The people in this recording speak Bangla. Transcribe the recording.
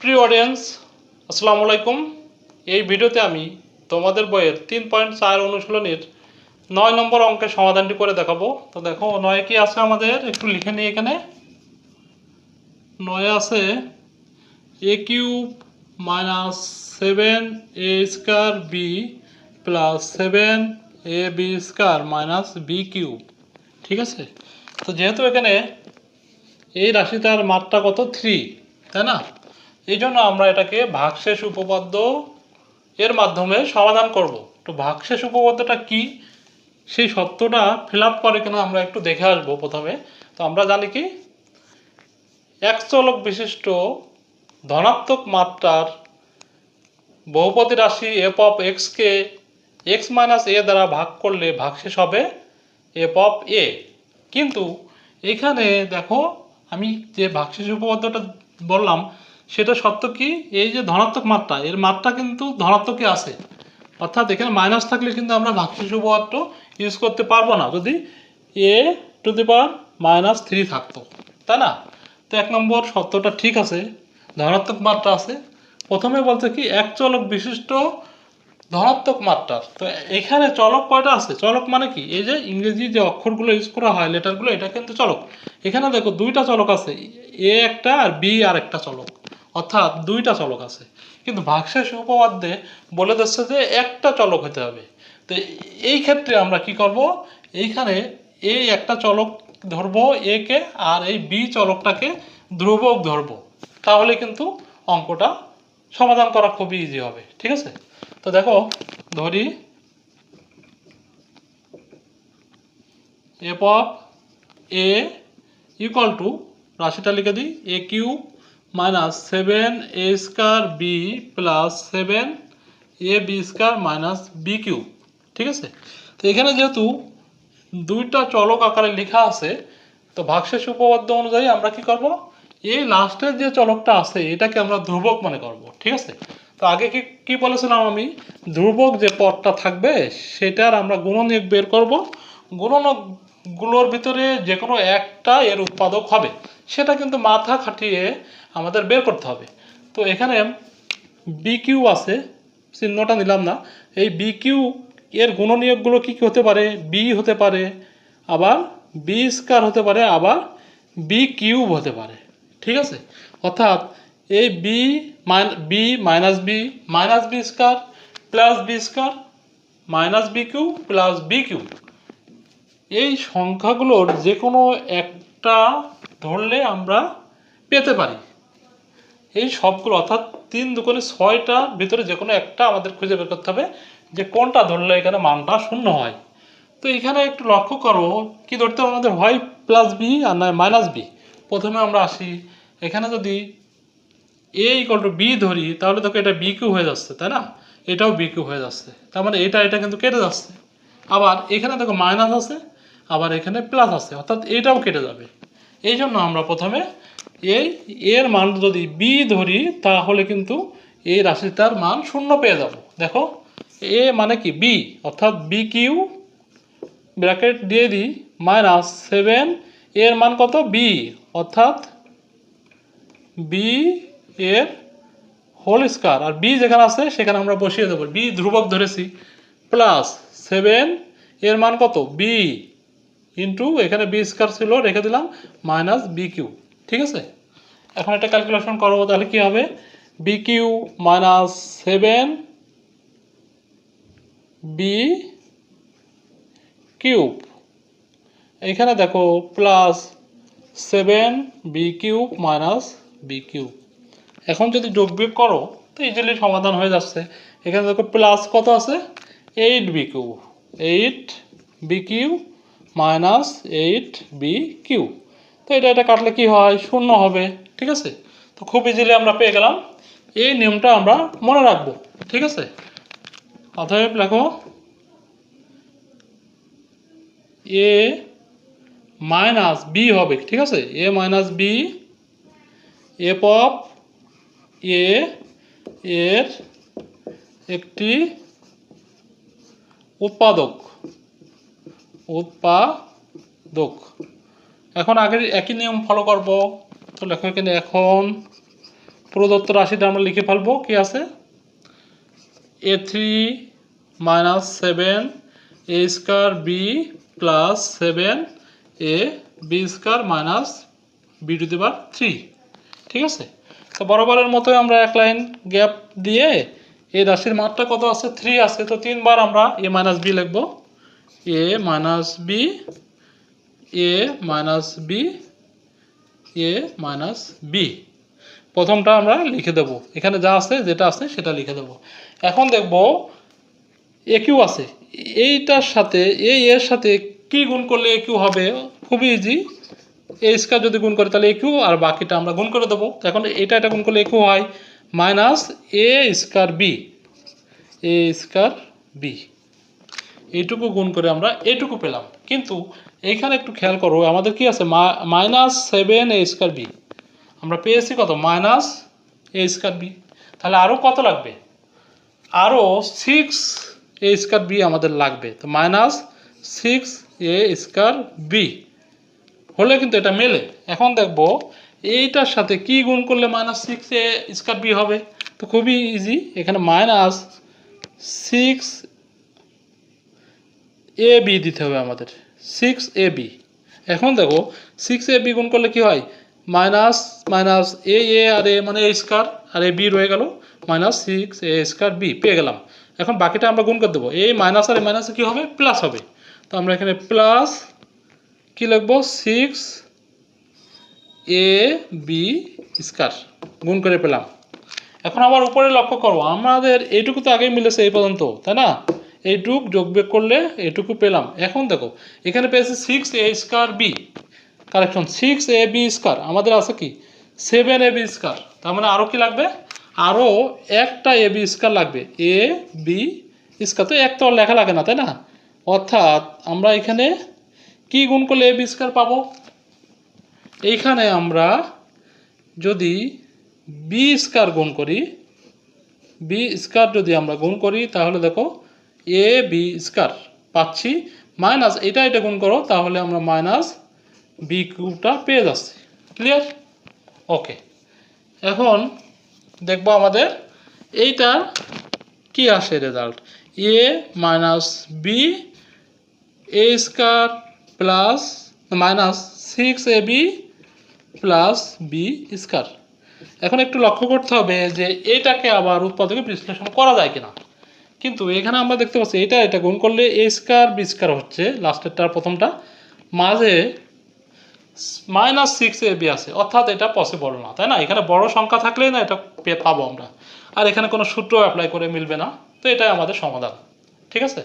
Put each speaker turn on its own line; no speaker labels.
প্রিয় অডিয়েন্স আসসালামু আলাইকুম। এই ভিডিওতে আমি তোমাদের বইয়ের তিন পয়েন্ট চার অনুশীলনীর নয় নম্বর অঙ্কের সমাধানটি করে দেখাবো। তো দেখো, নয় কি আছে আমাদের? একটু লিখে নিই এখানে। নয় আছে A cube minus seven A square B plus seven A B square minus B cube ঠিক আছে? তো যেহেতু এখানে এই রাশিটার মাত্রা কত? থ্রি তাই না? এই জন্য আমরা এটাকে ভাগশেষ উপপাদ্য এর মাধ্যমে সমাধান করব। তো ভাগশেষ উপপাদ্যটা কি? সেই সত্যটা ফিল আপ করে কিনা আমরা একটু দেখে আসব প্রথমে। তো আমরা জানি কি? এক চলক বিশিষ্ট ধনাত্মক মাত্রার বহুপদী রাশি এফ অফ এক্সকে এক্স মাইনাস এ দ্বারা ভাগ করলে ভাগশেষ হবে এফ অফ এ কিন্তু এখানে দেখো, আমি যে ভাগশেষ উপপাদ্যটা বললাম সেটা সত্য কি? এই যে ধনাত্মক মাত্রা, এর মাত্রা কিন্তু ধনাত্মকই আছে। অর্থাৎ এখানে মাইনাস থাকলে কিন্তু আমরা ভাগশেষ উপপাদ্য ইউজ করতে পারব না। যদি A to the power minus three থাকতো, তাই না? তো এক নম্বর সত্যটা ঠিক আছে, ধনাত্মক মাত্রা আছে। প্রথমে বলছে কি, এক চলক বিশিষ্ট ধনাত্মক মাত্রা। তো এখানে চলক কয়টা আছে? চলক মানে কি? এই যে ইংরেজি যে অক্ষরগুলো ইউজ করা হয় লেটারগুলো এটা কিন্তু চলক। এখানে দেখো দুইটা চলক আছে, এ একটা আর বি আর একটা চলক। অর্থাৎ দুইটা চলক আছে। কিন্তু ভাগশেষ উপপাদ্যে বলে দিচ্ছে যে একটা চলক হতে হবে। তো এই ক্ষেত্রে আমরা কি করব? এইখানে এই একটা চলক ধরবো, এ কে, আর এই বি চলকটাকে ধ্রুবক ধরবো। তাহলে কিন্তু অঙ্কটা সমাধান করা খুবই ইজি হবে। ঠিক আছে? তো দেখো, ধরি। F of A equal to রাশিটা লিখে দিই, A cube minus seven A square B plus seven A B square minus B cube ঠিক আছে? তো এখানে যেহেতু দুইটা চলক আকারে লেখা আছে, তো ভাগশেষ উপপাদ্য অনুযায়ী আমরা কি করব? এই লাস্টের যে চলকটা আছে, এটাকে আমরা ধ্রুবক মনে করব, ঠিক আছে? তো আগে কি কি বলেছিলাম আমি? ধ্রুবক যে পদটা থাকবে, সেটার আমরা গুণনীয়ক বের করব। গুণনকগুলোর ভিতরে যে কোনো একটা এর উৎপাদক হবে। সেটা কিন্তু মাথা খাটিয়ে আমাদের বের করতে হবে। তো এখানে বিকিউ আছে, চিহ্নটা নিলাম না। এই বি কিউ এর গুণনীয়কগুলো কী কী হতে পারে? বি হতে পারে, আবার বি স্কার হতে পারে, আবার বি কিউব হতে পারে। ঠিক আছে? অর্থাৎ এই B minus B minus B minus B square plus B square minus B cube plus B cube এই সংখ্যাগুলোর যে কোনো একটা ধরলে আমরা পেতে পারি। এই সবগুলো অর্থাৎ তিন দুগুণে ছয়টা, ভিতরে যে কোনো একটা আমাদের খুঁজে বের করতে হবে যে কোনটা ধরলে এখানে মানটা শূন্য হয়। তো এখানে একটু লক্ষ্য করো, কি ধরতে হবে আমাদের হয় প্লাস বি আর নয় মাইনাস বি প্রথমে আমরা আসি, এখানে যদি এ ইকুয়াল টু বি ধরি, তাহলে তোকে এটা বি কিউ হয়ে যাচ্ছে, তাই না? এটাও বি কিউ হয়ে যাচ্ছে। তার মানে এটা এটা কিন্তু কেটে যাচ্ছে। আবার এখানে দেখো মাইনাস আছে, আবার এখানে প্লাস আছে, অর্থাৎ এটাও কেটে যাবে। এই জন্য আমরা প্রথমে এই এর মান যদি বি ধরি, তাহলে কিন্তু এই রাশিটার মান শূন্য পেয়ে যাব। দেখো এ মানে কি? বি অর্থাৎ বি কিউ ব্র্যাকেট দিয়ে দিই, মাইনাস সেভেন, এর মান কত? বি অর্থাৎ বি এর হোল স্কোয়ার। আর বি যেখানে আছে, সেখানে আমরা বসিয়ে দেবো। বি ধ্রুবক ধরেছি প্লাস সেভেন এর মান কত? বি ইন্টু এখানে বি স্কোয়ার ছিল, রেখে দিলাম মাইনাস বি কিউ ঠিক আছে? এখন একটা ক্যালকুলেশন করব তাহলে কি হবে? B cube minus seven B cube এখানে দেখো plus seven B cube minus B cube এখন যদি যোগ বিয়োগ করো, তো ইজিলি সমাধান হয়ে যাচ্ছে, এখানে দেখো প্লাস কত আছে? Eight B cube eight B cube minus eight B cube. তো এটা এটা কাটলে কি হয়? শূন্য হবে। ঠিক আছে? তো খুব ইজিলি আমরা পেয়ে গেলাম। এই নিয়মটা আমরা মনে রাখব। ঠিক আছে? অতএব লেখো, এ মাইনাস বি হবে। ঠিক আছে? A minus B F of A, এর একটি উৎপাদক। উৎপাদক। এখন আগের একই নিয়ম ফলো করব। তো লেখো এখানে এখন প্রদত্ত রাশিটা আমরা লিখে ফেলব। কি আছে? A three minus seven A square B plus seven A B square minus B to the power three ঠিক আছে? তো বরাবরের মতোই আমরা এক লাইন গ্যাপ দিয়ে এই রাশির মাত্রা কত আছে? থ্রি আছে। তো তিনবার আমরা এ মাইনাস বি লিখব। A minus B A minus B A minus B প্রথমটা আমরা লিখে দেব। এখানে যা আছে, যেটা আছে, সেটা লিখে দেব। এখন দেখব এ কিউ আছে। এইটার সাথে এই এর সাথে কি গুণ করলে এ কিউ হবে? খুবই ইজি এ স্কোয়ার যদি গুণ করে, তাহলে এ কিউ আর বাকিটা আমরা গুণ করে দেবো। এখন এটা এটা গুণ করলে এ কিউ হয়। Minus A square B A square B এইটুকু গুণ করে আমরা এইটুকু পেলাম। কিন্তু এইখানে একটু খেয়াল করো, আমাদের কি আছে? Minus seven A square B. আমরা পেয়েছি কত? Minus A square B. তাহলে আরও কত লাগবে? আরও সিক্স এ স্কোয়ার বি আমাদের লাগবে। তো minus six A square B. হলে কিন্তু এটা মেলে। এখন দেখব, এইটার সাথে কি গুণ করলে minus six A square B হবে? তো খুবই ইজি এখানে মাইনাস সিক্স এ বি দিতে হবে আমাদের। সিক্স এ বি এখন দেখো সিক্স এ বি গুণ করলে কি হয়? মাইনাস মাইনাস এ এ আর এ মানে এ স্কোয়ার আর এ বি রয়ে গেল। Minus six A square B পেয়ে গেলাম। এখন বাকিটা আমরা গুণ করে দেবো। এই মাইনাস আর এ মাইনাসে কী হবে? প্লাস হবে। তো আমরা এখানে প্লাস কী লিখব? সিক্স এ বি স্কোয়ার গুণ করে পেলাম। এখন আবার উপরে লক্ষ্য করো, আমাদের এইটুকু তো আগেই মিলেছে এই পর্যন্ত, তাই না? এইটুক যোগ বিয়োগ করলে এইটুকু পেলাম। এখন দেখো, এখানে পেয়েছি six A square B correction six A B square আমাদের আছে কি? সেভেন এ বি স্কোয়ার তার মানে আরও কি লাগবে? আরও একটা এ বি স্কোয়ার লাগবে। এ বি স্কোয়ার তো এক তো আর লেখা লাগে না, তাই না? অর্থাৎ আমরা এখানে কি গুণ করলে এ বি স্কোয়ার পাবো? এইখানে আমরা যদি বি স্কোয়ার গুণ করি বি স্কোয়ার যদি আমরা গুণ করি, তাহলে দেখো এ বি স্কোয়ার পাচ্ছি। মাইনাস এটা এটা গুণ করো, তাহলে আমরা মাইনাস বি কিউবটা পেয়ে যাচ্ছি। ক্লিয়ার ওকে এখন দেখব আমাদের এইটার কি আসে result A minus B A square plus minus six A B plus B square এখন একটু লক্ষ্য করতে হবে যে এটাকে আবার উৎপাদকে বিশ্লেষণ করা যায় কিনা। কিন্তু এখানে আমরা দেখতে পাচ্ছি এটা এটা গুণ করলে এ স্কোয়ার বি স্কোয়ার হচ্ছে লাস্টেরটার প্রথমটা। মাঝে মাইনাস সিক্স এ বি আছে, অর্থাৎ এটা পসিবল না, তাই না? এখানে বড় সংখ্যা থাকলে না এটা পাবো আমরা। আর এখানে কোনো সূত্র অ্যাপ্লাই করে মিলবে না, তো এটাই আমাদের সমাধান, ঠিক আছে?